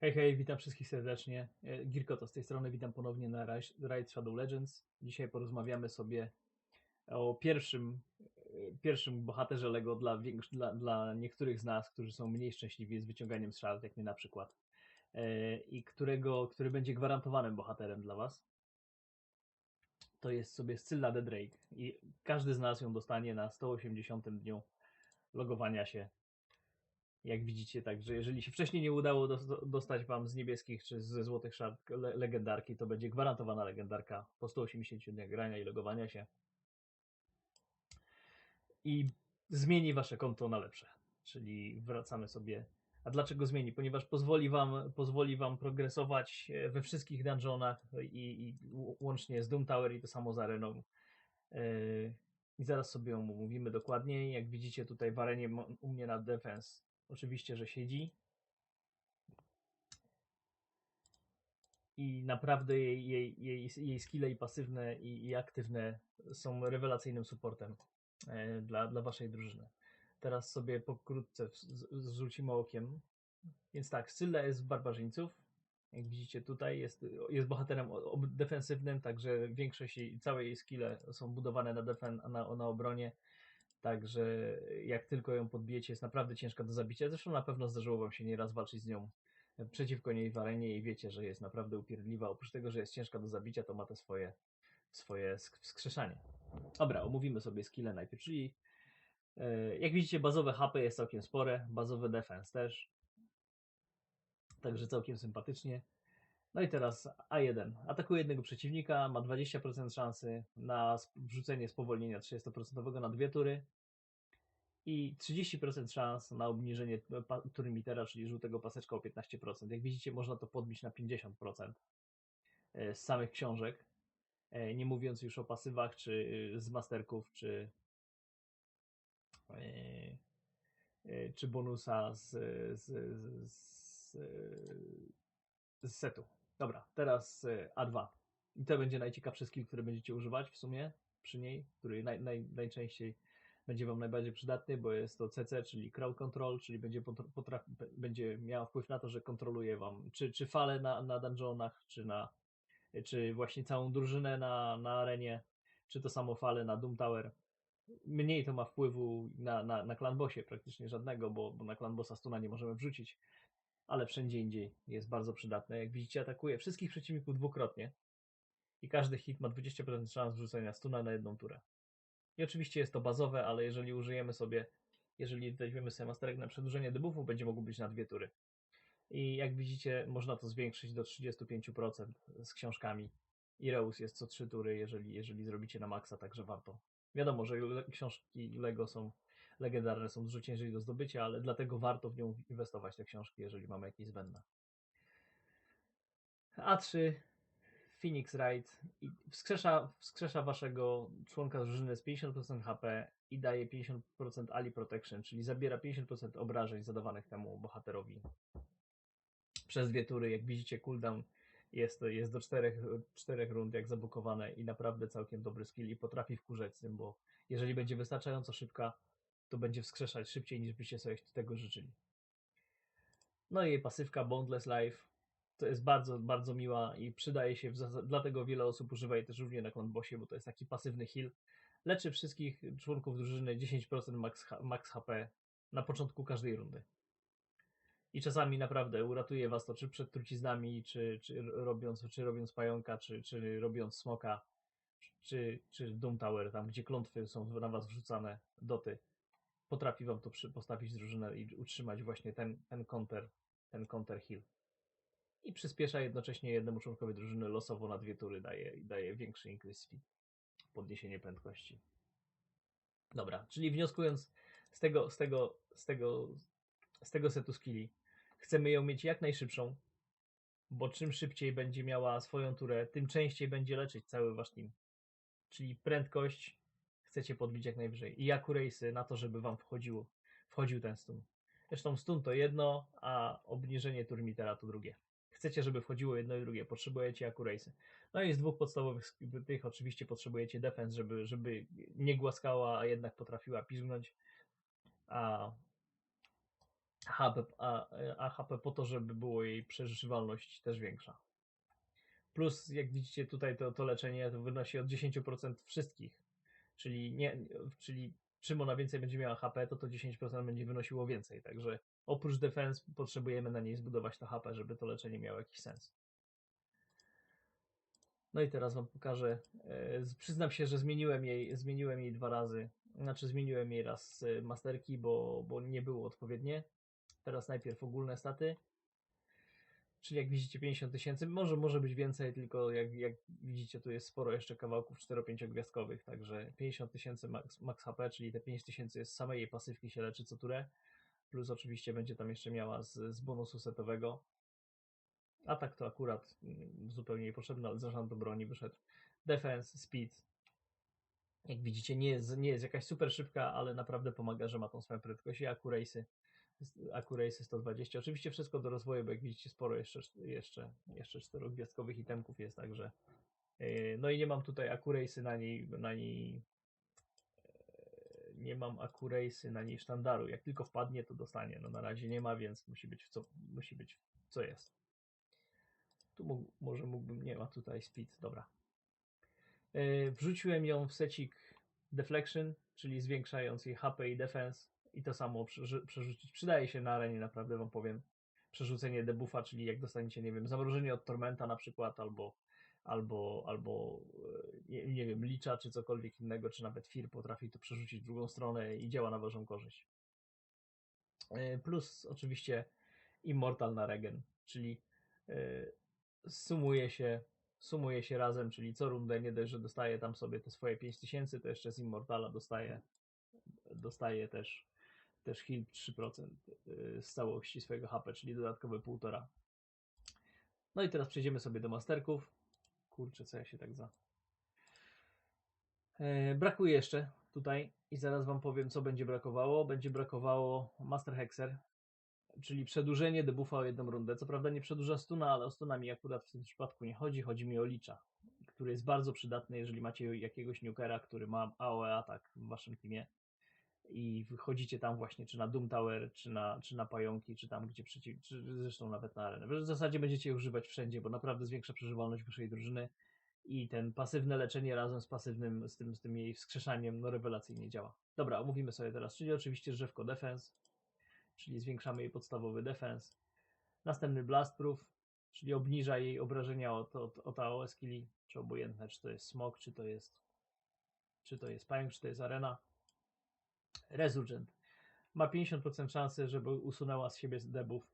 Hej, hej, witam wszystkich serdecznie. E, Girkoto z tej strony, witam ponownie na Raid Shadow Legends. Dzisiaj porozmawiamy sobie o pierwszym, e, pierwszym bohaterze Lego dla, dla, dla niektórych z nas, którzy są mniej szczęśliwi z wyciąganiem szart, jak mnie na przykład. E, I którego, który będzie gwarantowanym bohaterem dla was. To jest sobie Scylla the Drake. I każdy z nas ją dostanie na 180 dniu logowania się jak widzicie, także jeżeli się wcześniej nie udało dos- dostać wam z niebieskich czy ze złotych szart le- legendarki, to będzie gwarantowana legendarka po 180 dniach grania i logowania się. I zmieni wasze konto na lepsze. Czyli wracamy sobie. A dlaczego zmieni? Ponieważ pozwoli wam, pozwoli wam progresować e, we wszystkich dungeonach i, i łącznie z Doom Tower i to samo z areną. E, I zaraz sobie omówimy dokładniej. Jak widzicie tutaj w arenie u mnie na defense Oczywiście, że siedzi. I naprawdę jej, jej, jej, jej skille i pasywne i, i aktywne są rewelacyjnym supportem e, dla, dla waszej drużyny. Teraz sobie pokrótce zrzucimy okiem. Więc tak, Scylla jest z barbarzyńców. Jak widzicie tutaj jest, jest bohaterem defensywnym, także większość jej, całe jej skille są budowane na, defen, na, na obronie. Także jak tylko ją podbijecie, jest naprawdę ciężka do zabicia. Zresztą na pewno zdarzyło wam się nieraz walczyć z nią przeciwko niej w arenie i wiecie, że jest naprawdę upierdliwa. Oprócz tego, że jest ciężka do zabicia, to ma te swoje, swoje sk- wskrzeszanie. Dobra, omówimy sobie skille najpierw, czyli e, jak widzicie bazowe HP jest całkiem spore, bazowy defense też. Także całkiem sympatycznie. No i teraz A1. Atakuje jednego przeciwnika, ma 20% szansy na wrzucenie spowolnienia 30% na dwie tury i 30% szans na obniżenie pa- tury mitera, czyli żółtego paseczka o 15%. Jak widzicie, można to podbić na 50% e, z samych książek. E, Nie mówiąc już o pasywach, czy e, z masterków, czy, e, e, czy bonusa z, z, z, z setu. Dobra, teraz e, A2. I to będzie najciekawszy skill, który będziecie używać w sumie przy niej, który naj, naj, najczęściej będzie Wam najbardziej przydatny, bo jest to CC, czyli crowd control, czyli będzie, będzie miał wpływ na to, że kontroluje Wam czy, czy fale na, na dungeonach, czy, na, czy właśnie całą drużynę na, na arenie, czy to samo fale na Doom Tower. Mniej to ma wpływu na, na, na praktycznie żadnego, bo, bo na clan bossa stuna nie możemy wrzucić, ale wszędzie indziej jest bardzo przydatne. Jak widzicie, atakuje wszystkich przeciwników dwukrotnie i każdy hit ma 20% szans wrzucenia stuna na jedną turę. I oczywiście jest to bazowe, ale jeżeli użyjemy sobie, jeżeli weźmiemy sobie masterek na przedłużenie debuffu, będzie mogło być na dwie tury. I jak widzicie, można to zwiększyć do 35% z książkami. I Reus jest co trzy tury, jeżeli, jeżeli zrobicie na maksa, także warto. Wiadomo, że książki Lego są legendarne, są dużo ciężej do zdobycia, ale dlatego warto w nią inwestować te książki, jeżeli mamy jakieś zbędne. A3 Phoenix Wright i wskrzesza, wskrzesza waszego członka drużyny z 50% HP i daje 50% Ali Protection, czyli zabiera 50% obrażeń zadawanych temu bohaterowi przez dwie tury. Jak widzicie, cooldown jest, jest do czterech, czterech rund, jak zabukowane i naprawdę całkiem dobry skill i potrafi wkurzać z tym, bo jeżeli będzie wystarczająco szybka, to będzie wskrzeszać szybciej niż byście sobie tego życzyli. No i jej pasywka Boundless Life to jest bardzo, bardzo miła i przydaje się, dlatego wiele osób używa jej też również na Clan Bossie, bo to jest taki pasywny heal. Leczy wszystkich członków drużyny 10% max, max HP na początku każdej rundy. I czasami naprawdę uratuje was to, czy przed truciznami, czy, czy robiąc, czy robiąc pająka, czy, czy robiąc smoka, czy, czy Doom Tower, tam gdzie klątwy są na was wrzucane, doty. Potrafi wam to postawić drużynę i utrzymać właśnie ten, ten counter, ten counter heal i przyspiesza jednocześnie jednemu członkowi drużyny losowo na dwie tury daje, daje większy increase speed, podniesienie prędkości. Dobra, czyli wnioskując z tego, z tego, z tego, z tego setu skilli, chcemy ją mieć jak najszybszą, bo czym szybciej będzie miała swoją turę, tym częściej będzie leczyć cały wasz team. Czyli prędkość chcecie podbić jak najwyżej i accuracy na to, żeby wam wchodziło, wchodził ten stun. Zresztą stun to jedno, a obniżenie turmitera to drugie chcecie, żeby wchodziło jedno i drugie, potrzebujecie accuracy. No i z dwóch podstawowych tych oczywiście potrzebujecie defense, żeby, żeby nie głaskała, a jednak potrafiła pizgnąć. A HP, a, a HP po to, żeby było jej przeżywalność też większa. Plus, jak widzicie tutaj, to, to leczenie wynosi od 10% wszystkich. Czyli, nie, czyli czym ona więcej będzie miała HP, to to 10% będzie wynosiło więcej. Także oprócz defense potrzebujemy na niej zbudować to HP, żeby to leczenie miało jakiś sens. No i teraz Wam pokażę. e, Przyznam się, że zmieniłem jej, zmieniłem jej dwa razy. Znaczy zmieniłem jej raz e, masterki, bo, bo nie było odpowiednie. Teraz najpierw ogólne staty. Czyli jak widzicie 50 tysięcy, może może być więcej, tylko jak, jak widzicie tu jest sporo jeszcze kawałków 4-5 gwiazdkowych, także 50 tysięcy max, max HP, czyli te 5 tysięcy z samej jej pasywki się leczy co turę, plus oczywiście będzie tam jeszcze miała z, z bonusu setowego. A tak to akurat mm, zupełnie niepotrzebne, ale zarząd do broni wyszedł. Defense, speed. Jak widzicie nie jest, nie jest jakaś super szybka, ale naprawdę pomaga, że ma tą swoją prędkość i accuracy. Accuracy 120. Oczywiście wszystko do rozwoju, bo jak widzicie sporo jeszcze, jeszcze, jeszcze czterogwiazdkowych itemków jest, także yy, no i nie mam tutaj accuracy na niej, na niej yy, nie mam accuracy na niej sztandaru. Jak tylko wpadnie, to dostanie. No na razie nie ma, więc musi być w co, musi być w co jest. Tu mógł, może mógłbym, nie ma tutaj speed, dobra. Yy, wrzuciłem ją w secik deflection, czyli zwiększając jej HP i defense i to samo przerzucić. Przydaje się na arenie, naprawdę wam powiem. Przerzucenie debuffa, czyli jak dostaniecie, nie wiem, zamrożenie od Tormenta na przykład, albo albo, albo e, nie, nie wiem, licza, czy cokolwiek innego, czy nawet Fir potrafi to przerzucić w drugą stronę i działa na waszą korzyść. E, Plus oczywiście Immortal na regen, czyli e, sumuje się, sumuje się razem, czyli co rundę nie dość, że dostaje tam sobie te swoje 5000, to jeszcze z Immortala dostaje, dostaje też, też heal 3% y, z całości swojego HP, czyli dodatkowe 1,5. No i teraz przejdziemy sobie do masterków. Kurczę, co ja się tak za... E, brakuje jeszcze tutaj i zaraz wam powiem, co będzie brakowało. Będzie brakowało Master Hexer, czyli przedłużenie debuffa o jedną rundę. Co prawda nie przedłuża stuna, ale o stuna mi akurat w tym przypadku nie chodzi. Chodzi mi o licza, który jest bardzo przydatny, jeżeli macie jakiegoś nukera, który ma AOE atak w waszym teamie i wychodzicie tam właśnie, czy na Doom Tower, czy na, czy na pająki, czy tam, gdzie przeciw, czy zresztą nawet na arenę. W zasadzie będziecie je używać wszędzie, bo naprawdę zwiększa przeżywalność waszej drużyny i ten pasywne leczenie razem z pasywnym, z tym, z tym jej wskrzeszaniem, no rewelacyjnie działa. Dobra, omówimy sobie teraz, czyli oczywiście drzewko defense, czyli zwiększamy jej podstawowy defense. Następny blast proof, czyli obniża jej obrażenia od, od, od AOE skilli, czy obojętne, czy to jest smok, czy to jest czy to jest pająk, czy to jest arena. Resurgent ma 50% szansy, żeby usunęła z siebie debuff,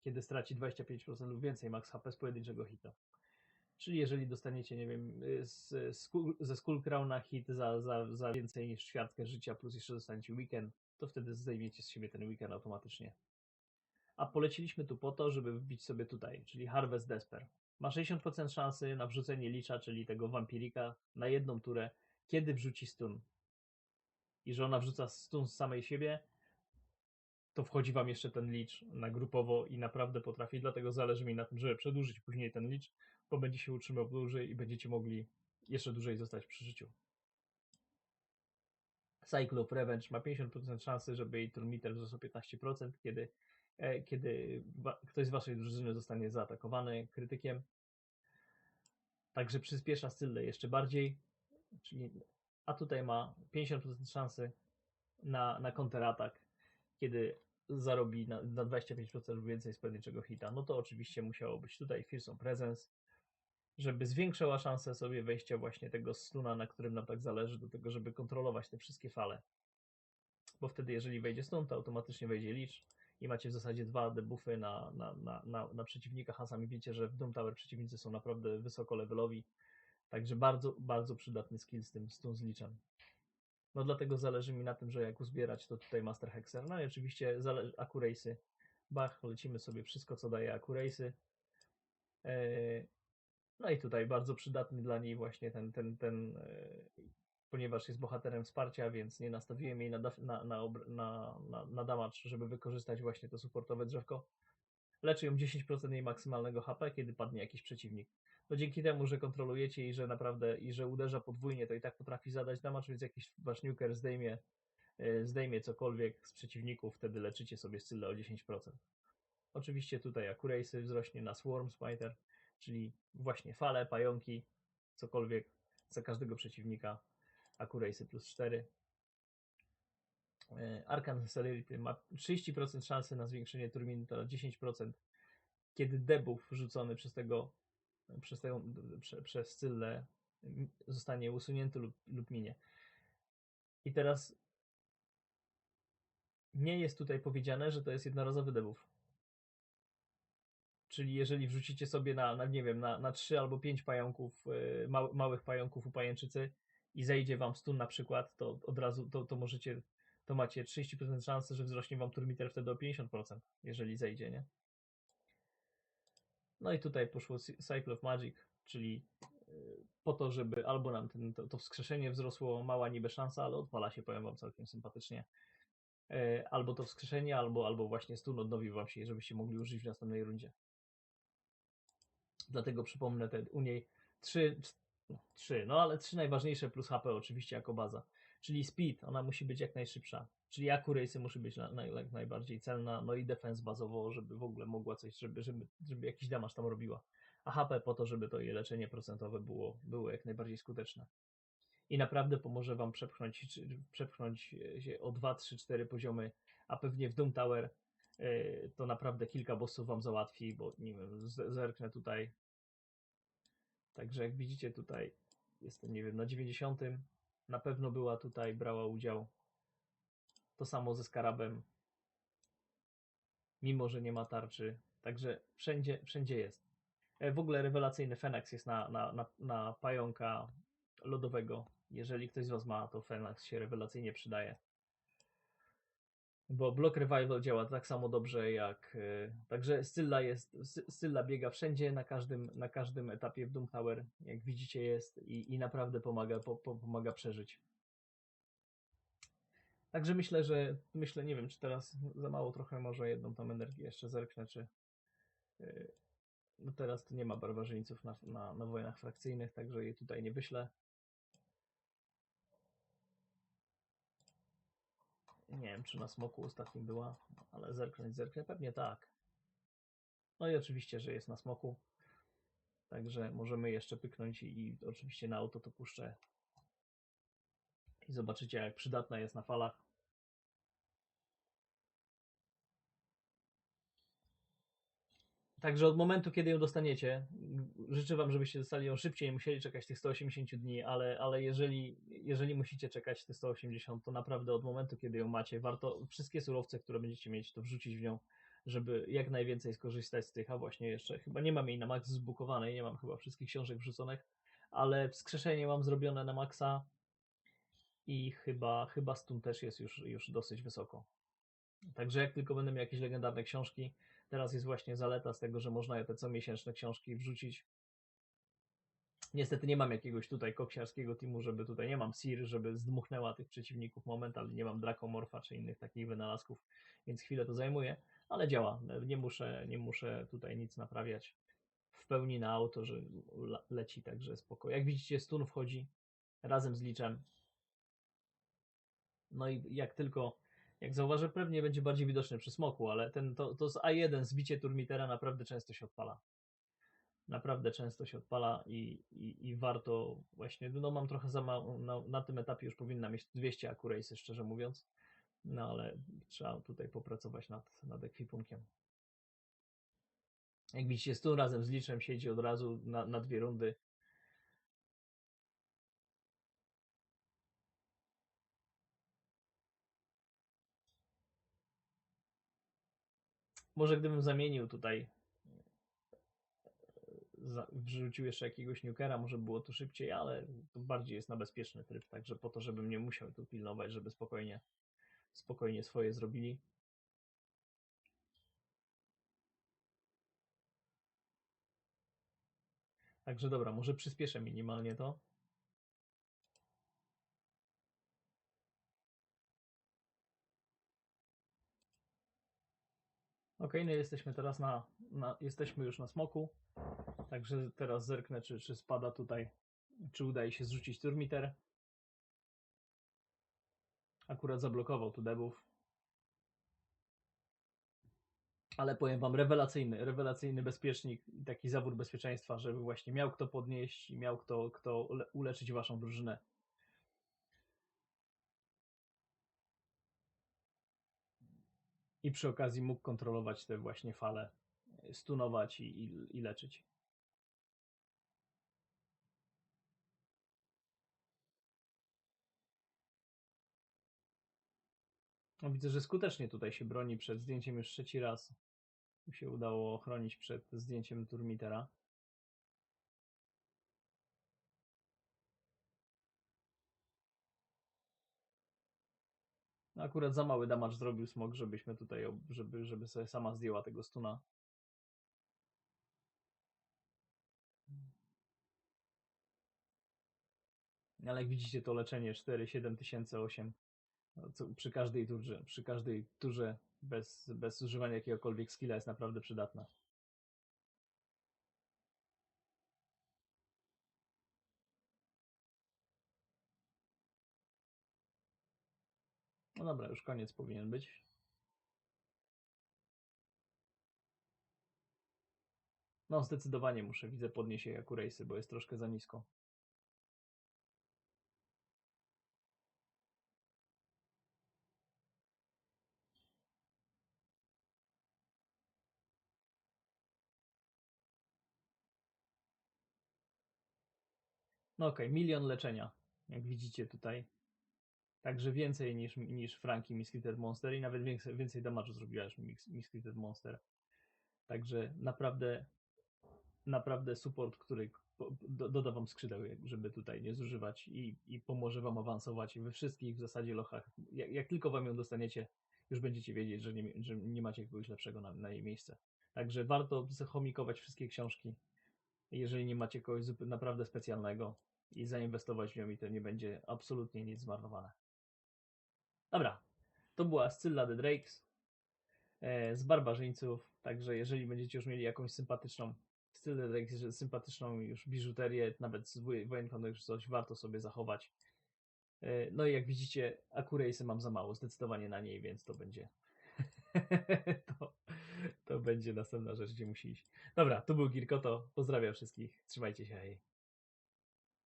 kiedy straci 25% lub więcej max HP z pojedynczego hita. Czyli jeżeli dostaniecie, nie wiem, z, z, ze Skull Crowna hit za, za, za więcej niż ćwiartkę życia, plus jeszcze dostaniecie weekend, to wtedy zdejmiecie z siebie ten weekend automatycznie. A poleciliśmy tu po to, żeby wbić sobie tutaj, czyli Harvest Desper. Ma 60% szansy na wrzucenie licza, czyli tego wampirika, na jedną turę, kiedy wrzuci stun. I że ona wrzuca stun z samej siebie, to wchodzi wam jeszcze ten licz na grupowo i naprawdę potrafi, dlatego zależy mi na tym, żeby przedłużyć później ten licz, bo będzie się utrzymał dłużej i będziecie mogli jeszcze dłużej zostać przy życiu. Cycle of Revenge ma 50% szansy, żeby jej turmiter wzrósł o 15%, kiedy, e, kiedy ktoś z waszej drużyny zostanie zaatakowany krytykiem. Także przyspiesza Scyllę jeszcze bardziej. Czyli, a tutaj ma 50% szansy na, na counteratak, kiedy zarobi na, na 25% lub więcej z pojedynczego hita. No to oczywiście musiało być tutaj Fearsome Presence, żeby zwiększała szansę sobie wejścia właśnie tego stuna, na którym nam tak zależy, do tego, żeby kontrolować te wszystkie fale. Bo wtedy, jeżeli wejdzie stun, to automatycznie wejdzie licz i macie w zasadzie dwa debuffy na, na, na, na, na przeciwnikach, a sami wiecie, że w Doom Tower przeciwnicy są naprawdę wysoko levelowi, także bardzo, bardzo przydatny skill z tym z liczem. No dlatego zależy mi na tym, że jak uzbierać, to tutaj Master Hexer. No i oczywiście Accuracy. Bach, lecimy sobie wszystko, co daje Accuracy. Eee, no i tutaj bardzo przydatny dla niej właśnie ten, ten, ten e, ponieważ jest bohaterem wsparcia, więc nie nastawiłem jej na, na, na, na, na, na damage, żeby wykorzystać właśnie to supportowe drzewko. Leczy ją 10% jej maksymalnego HP, kiedy padnie jakiś przeciwnik. No dzięki temu, że kontrolujecie i że naprawdę, i że uderza podwójnie, to i tak potrafi zadać damage, więc jakiś wasz nuker zdejmie e, zdejmie cokolwiek z przeciwników, wtedy leczycie sobie Scyllę o 10%. Oczywiście tutaj Accuracy wzrośnie na Swarm Smiter, czyli właśnie fale, pająki, cokolwiek za każdego przeciwnika. Accuracy plus 4. E, Arcan Celerity ma 30% szansy na zwiększenie turbiny, to 10%, kiedy debuff rzucony przez tego, przez, tego, prze, przez zostanie usunięty lub, lub minie. I teraz nie jest tutaj powiedziane, że to jest jednorazowy debuff. Czyli jeżeli wrzucicie sobie na, na nie wiem, na, na 3 albo 5 pająków, mał, małych pająków u pajęczycy i zejdzie wam stun na przykład, to od razu to, to możecie, to macie 30% szansy, że wzrośnie wam turmiter wtedy o 50%, jeżeli zejdzie, nie? No i tutaj poszło Cy- Cycle of Magic, czyli yy, po to, żeby albo nam ten, to, to wskrzeszenie wzrosło, mała niby szansa, ale odpala się, powiem wam, całkiem sympatycznie. Yy, albo to wskrzeszenie, albo, albo właśnie stun odnowił wam się, żebyście mogli użyć w następnej rundzie. Dlatego przypomnę te, u niej trzy, trzy, no ale trzy najważniejsze plus HP oczywiście jako baza. Czyli speed, ona musi być jak najszybsza. Czyli accuracy musi być na, na, najbardziej celna, no i defense bazowo, żeby w ogóle mogła coś, żeby, żeby, żeby jakiś damage tam robiła. A HP po to, żeby to jej leczenie procentowe było, było jak najbardziej skuteczne. I naprawdę pomoże wam przepchnąć, przepchnąć się o 2, 3, 4 poziomy, a pewnie w Doom Tower yy, to naprawdę kilka bossów wam załatwi, bo nie wiem, zerknę tutaj. Także jak widzicie tutaj jestem, nie wiem, na 90. Na pewno była tutaj, brała udział. To samo ze Skarabem. Mimo, że nie ma tarczy. Także wszędzie, wszędzie jest. E, W ogóle rewelacyjny Fenax jest na, na, na, na pająka lodowego. Jeżeli ktoś z Was ma, to Fenax się rewelacyjnie przydaje. Bo Block Revival działa tak samo dobrze jak. e, Także Scylla jest. Scy- Scylla biega wszędzie, na każdym, na każdym etapie w Doom Tower. Jak widzicie, jest i, i naprawdę pomaga, po, po, pomaga przeżyć. Także myślę, że. Myślę, nie wiem, czy teraz za mało trochę, może jedną tam energię jeszcze zerknę, czy. e, No teraz to nie ma barbarzyńców na, na, na wojnach frakcyjnych, także jej tutaj nie wyślę. Nie wiem, czy na smoku ostatnim była, ale zerknąć zerknę. Pewnie tak. No i oczywiście, że jest na smoku. Także możemy jeszcze pyknąć i, i oczywiście na auto to puszczę. I zobaczycie, jak przydatna jest na falach. Także od momentu, kiedy ją dostaniecie, życzę Wam, żebyście dostali ją szybciej, nie musieli czekać tych 180 dni, ale, ale jeżeli, jeżeli musicie czekać te 180, to naprawdę od momentu, kiedy ją macie, warto wszystkie surowce, które będziecie mieć, to wrzucić w nią, żeby jak najwięcej skorzystać z tych, a właśnie jeszcze, chyba nie mam jej na max zbukowanej, nie mam chyba wszystkich książek wrzuconych, ale wskrzeszenie mam zrobione na maksa i chyba, chyba stun też jest już, już dosyć wysoko. Także jak tylko będę miał jakieś legendarne książki, teraz jest właśnie zaleta z tego, że można je te comiesięczne książki wrzucić. Niestety nie mam jakiegoś tutaj koksiarskiego teamu, żeby tutaj nie mam Sir, żeby zdmuchnęła tych przeciwników momentalnie, nie mam Dracomorfa czy innych takich wynalazków, więc chwilę to zajmuje, ale działa. Nie muszę, nie muszę tutaj nic naprawiać. W pełni na auto, że le- leci, także spoko. Jak widzicie, stun wchodzi razem z liczem. No i jak tylko, jak zauważę, pewnie będzie bardziej widoczny przy smoku, ale ten, to, to z A1 zbicie turmitera naprawdę często się odpala. Naprawdę często się odpala i, i, i warto właśnie, no mam trochę za mało, na, na tym etapie już powinna mieć 200 accuracy, szczerze mówiąc, no ale trzeba tutaj popracować nad, nad ekwipunkiem. Jak widzicie, stun razem z liczem siedzi od razu na, na dwie rundy. Może gdybym zamienił tutaj, za, wrzucił jeszcze jakiegoś nukera, może było to szybciej, ale to bardziej jest na bezpieczny tryb, także po to, żebym nie musiał tu pilnować, żeby spokojnie, spokojnie swoje zrobili. Także dobra, może przyspieszę minimalnie to. Ok, no jesteśmy teraz na, na, jesteśmy już na smoku, także teraz zerknę, czy, czy spada tutaj, czy udaje się zrzucić turmiter. Akurat zablokował tu debów. Ale powiem wam, rewelacyjny, rewelacyjny bezpiecznik i taki zawór bezpieczeństwa, żeby właśnie miał kto podnieść i miał kto, kto ule- uleczyć waszą drużynę. I przy okazji mógł kontrolować te właśnie fale, stunować i, i, i leczyć. No, widzę, że skutecznie tutaj się broni przed zdjęciem już trzeci raz. Mu się udało ochronić przed zdjęciem Turmitera. Akurat za mały damage zrobił smog, żebyśmy tutaj, żeby, żeby sobie sama zdjęła tego stuna. Ale jak widzicie, to leczenie 4, 7 tysięcy, 8 no, co przy każdej turze, przy każdej turze bez, bez używania jakiegokolwiek skilla jest naprawdę przydatna. No dobra, już koniec powinien być. No, zdecydowanie muszę, widzę, podnieść jej akurejsy, bo jest troszkę za nisko. No okej, milion leczenia, jak widzicie tutaj. Także więcej niż, niż Franki Miscreated Monster i nawet więcej, więcej damage'u zrobiła niż Monster. Także naprawdę, naprawdę support, który do, doda wam skrzydeł, żeby tutaj nie zużywać i, i pomoże wam awansować we wszystkich w zasadzie lochach. Jak, jak tylko wam ją dostaniecie, już będziecie wiedzieć, że nie, że nie macie kogoś lepszego na, na jej miejsce. Także warto zachomikować wszystkie książki, jeżeli nie macie kogoś naprawdę specjalnego i zainwestować w nią i to nie będzie absolutnie nic zmarnowane. Dobra, to była Scylla the Drakes e, z barbarzyńców, także jeżeli będziecie już mieli jakąś sympatyczną Scylla the Drakes, sympatyczną już biżuterię, nawet z wojen- wojenką już coś warto sobie zachować. E, No i jak widzicie, akurejsy mam za mało, zdecydowanie na niej, więc to będzie to, to będzie następna rzecz, gdzie musi iść. Dobra, to był Girkoto, pozdrawiam wszystkich, trzymajcie się, hej.